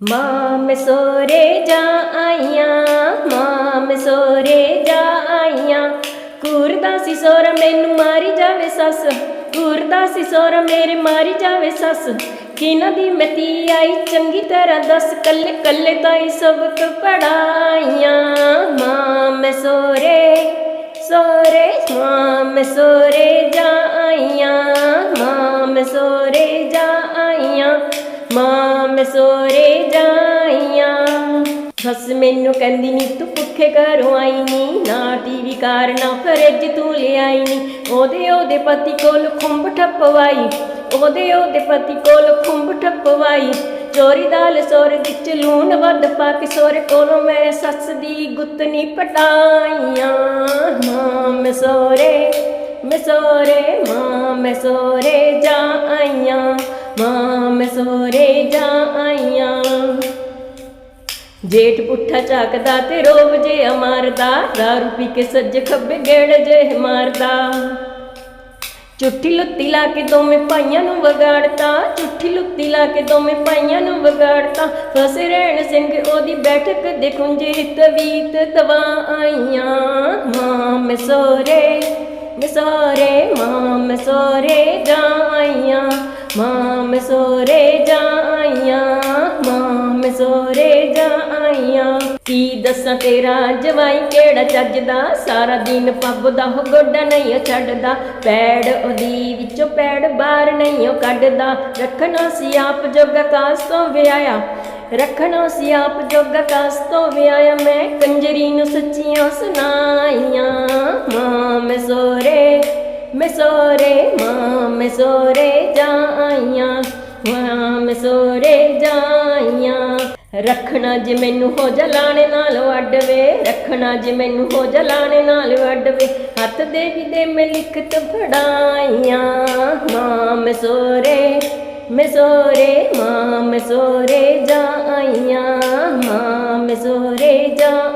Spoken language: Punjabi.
ਮਾਮ ਸੋਰੇ ਜਾ ਆਈਆਂ, ਮਾਮ ਸੋਰੇ ਜਾ ਆਈਆਂ। ਕੁਰਦਾ ਸੀ ਸੋਰ ਮੈਨੂੰ ਮਾਰੀ ਜਾਵੇ ਸੱਸ ਕੁਰਦਾ ਸੀ ਸੋਰ ਮੇਰੇ ਮਾਰੀ ਜਾਵੇ ਸੱਸ। ਕਿਨਾਂ ਦੀ ਮਤੀ ਆਈ, ਚੰਗੀ ਤਰ੍ਹਾਂ ਦੱਸ, ਕੱਲੇ ਕੱਲੇ ਤਾਈ ਸਬਕ ਪੜਾਈਆਂ ਮਾਂ ਮੈਂ ਸੋਰੇ ਸੋਰੇ ਮਾਂ ਮੈਂ ਸੋਰੇ ਜਾ ਆਈਆਂ, ਮਾਮ ਸੋਰੇ ਜਾ ਆਈਆਂ। ਮਾਮ ਮੈਂ ਸੋਰੇ ਜਾਈਆਂ। ਸੱਸ ਮੈਨੂੰ ਕਹਿੰਦੀ ਨੀ ਤੂੰ ਭੁੱਖੇ ਘਰੋਂ ਆਈ ਨੀ, ਨਾ ਟੀਵੀ ਕਾਰ ਨਾ ਫਰਿੱਜ ਤੂੰ ਲਿਆਈ ਨੀ। ਉਹਦੇ ਉਹਦੇ ਪਤੀ ਕੋਲ ਖੁੰਬ ਠੱਪਵਾਈ, ਉਹਦੇ ਉਹਦੇ ਪਤੀ ਕੋਲ ਖੁੰਬ ਠੱਪਵਾਈ। ਚੋਰੀ ਦਾਲ ਸੋਰ ਵਿੱਚ ਲੂਣ ਵੱਧ ਪਾ ਕੇ ਸੋਰੇ ਕੋਲੋਂ ਮੈਂ ਸੱਸ ਦੀ ਗੁੱਤਨੀ ਪਟਾਈਆਂ। ਮਾਮ ਮੈਂ ਸੋਰੇ ਮੈਂ ਸੋਰੇ ਮਾਮ ਮੈਂ ਸੋਰੇ ਜਾ ਆਈਆਂ। ਮਾਂ ਮੈਂ ਸੋਰੇ ਜਾ ਆਈਆਂ। ਜੇਠ ਪੁੱਠਾ ਝਾਕਦਾ ਤੇ ਰੋਵ ਜੇ ਮਾਰਦਾ ਦਾਰੂ ਪੀ ਕੇ ਸੱਜੇ ਖੱਬੇ ਗੇੜ ਜੇ ਮਾਰਦਾ। ਚੁੱਠੀ ਲੁੱਤੀ ਲਾ ਕੇ ਦੋਵੇਂ ਭਾਈਆਂ ਨੂੰ ਵਿਗਾੜਤਾ। ਚੁੱਠੀ ਲੁੱਤੀ ਲਾ ਕੇ ਦੋਵੇਂ ਭਾਈਆਂ ਨੂੰ ਵਿਗਾੜਤਾ। ਫਸੇ ਰਹਿਣ ਸਿੰਘ ਉਹਦੀ ਬੈਠਕ ਦੇ ਖੁੰਝੇ ਤਵੀਤ ਤਵਾ ਆਈਆਂ। ਮਾਂ ਮੈਂ ਸੋਰੇ ਮੈਂ ਸੋਰੇ ਮਾਂ ਮੈਂ ਸੋਰੇ ਜਾ ਆਈਆਂ। ਮਾਂ ਮੈਂ ਸੋਰੇ ਜਾ ਆਈਆਂ ਸੋਰੇ ਜਾ ਕੀ ਦੱਸਾਂ ਤੇਰਾ ਜਵਾਈ ਕਿਹੜਾ ਚੱਜਦਾ? ਸਾਰਾ ਦਿਨ ਪੱਬ ਦਾ ਉਹ ਗੋਡਾ ਨਹੀਂ ਓ ਛੱਡਦਾ। ਪੈੜ ਉਹਦੀ ਵਿੱਚੋਂ ਪੈੜ ਬਾਹਰ ਨਹੀਂ ਓ ਕੱਢਦਾ। ਰੱਖਣਾ ਸੀ ਆਪ ਜੋਗਾ ਕਾਸ ਤੋਂ ਵਿਆਇਆ ਰੱਖਣਾ ਸੀ ਆਪ ਜੋਗਾ ਕਾਸ ਤੋਂ ਵਿਆਇਆ ਮੈਂ ਕੰਜਰੀ ਨੂੰ ਸੱਚੀਆਂ ਸੁਣਾਈਆਂ। ਮਾਂ ਮੈਂ ਸੋਰੇ ਮੈਂ ਸੋਰੇ ਮਾਂ ਮੈਂ ਸੋਰੇ ਜਾ ਆਈਆਂ ਮੈਂ ਸੋਰੇ ਜਾਈਆਂ ਰੱਖਣਾ ਜੇ ਮੈਨੂੰ ਹੋ ਜਲਾਣੇ ਨਾਲ ਅੱਡਵੇ ਰੱਖਣਾ ਜੇ ਮੈਨੂੰ ਹੋ ਜਲਾਣੇ ਨਾਲ ਅੱਡਵੇ ਹੱਥ ਦੇ ਵੀ ਦੇ ਮੈਂ ਲਿਖਤ ਫੜਾਈਆਂ। ਮਾਂ ਮੈਂ ਸੋਰੇ ਮੈਂ ਸੋਰੇ ਮਾਂ ਮੈਂ ਸੋਰੇ ਜਾ ਆਈਆਂ ਮਾਂ ਮੈਂ ਸੋਰੇ ਜਾ